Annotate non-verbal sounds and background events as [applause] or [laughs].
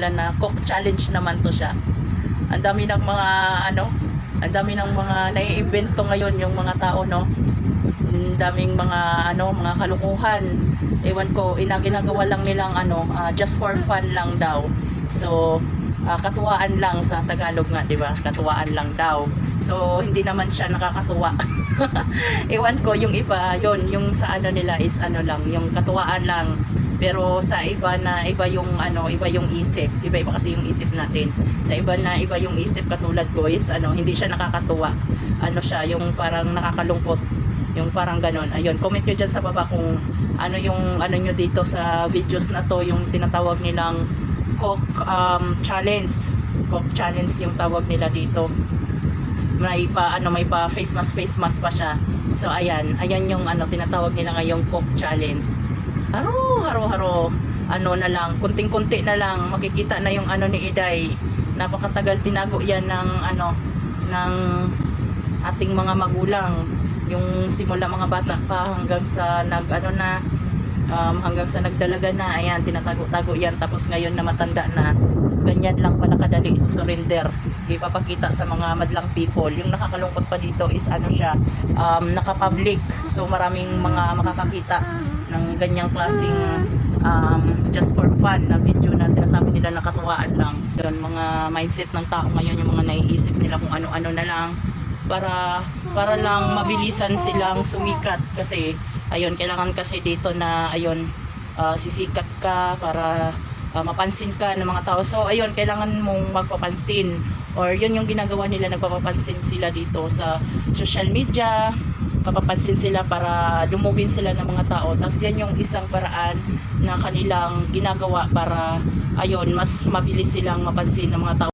nila na cook challenge naman to siya. Ang dami ng mga ano, ang dami ng mga naiimbento ngayon yung mga tao no. Ang daming mga ano, mga kalukuhan. Ewan ko, ina ginagawa lang nilang ano, ah, just for fun lang daw. So, ah, katuwaan lang sa Tagalog nga, 'di ba? Katuwaan lang daw. So, hindi naman siya nakakatuwa. [laughs] Ewan ko, yung iba, yon yung sa ano nila is ano lang, yung katuwaan lang. Pero sa iba na iba yung ano, iba yung isip. Iba-iba kasi yung isip natin. Sa iba na iba yung isip katulad ko is ano, hindi siya nakakatuwa. Ano siya, yung parang nakakalungkot. Yung parang ganon. Ayun, comment nyo dyan sa baba kung ano yung ano nyo dito sa videos na to, yung tinatawag nilang cook um, challenge. Cook challenge yung tawag nila dito may pa ano may pa face mask face mask pa siya so ayan ayan yung ano tinatawag nila ngayong cook challenge haro haro haro. Ano na lang kunting kunti na lang. Makikita na yung ano ni Iday. Napakatagal tinago yan ng ano ng ating mga magulang. Yung simula mga bata pa hanggang sa nag ano na um, hanggang sa nagdalaga na. Ayan tinatago-tago yan. Tapos ngayon na matanda na. Ganyan lang pala kadali susurrender ipapakita sa mga madlang people. Yung nakakalungkot pa dito is ano siya um, naka-public. So maraming mga makakakita ng ganyang klaseng um, just for fun na video na sinasabi nila nakatuwaan lang. Yun mga mindset ng tao ngayon yung mga naiisip nila kung ano-ano na lang para para lang mabilisan silang sumikat. Kasi ayun kailangan kasi dito na ayun ah, sisikat ka para ah, mapansin ka ng mga tao. So ayun kailangan mong magpapansin. Or yun yung ginagawa nila nagpapapansin sila dito sa social media papapansin sila para dumugin sila ng mga tao. Tapos yan yung isang paraan na kanilang ginagawa para ayun mas mabilis silang mapansin ng mga tao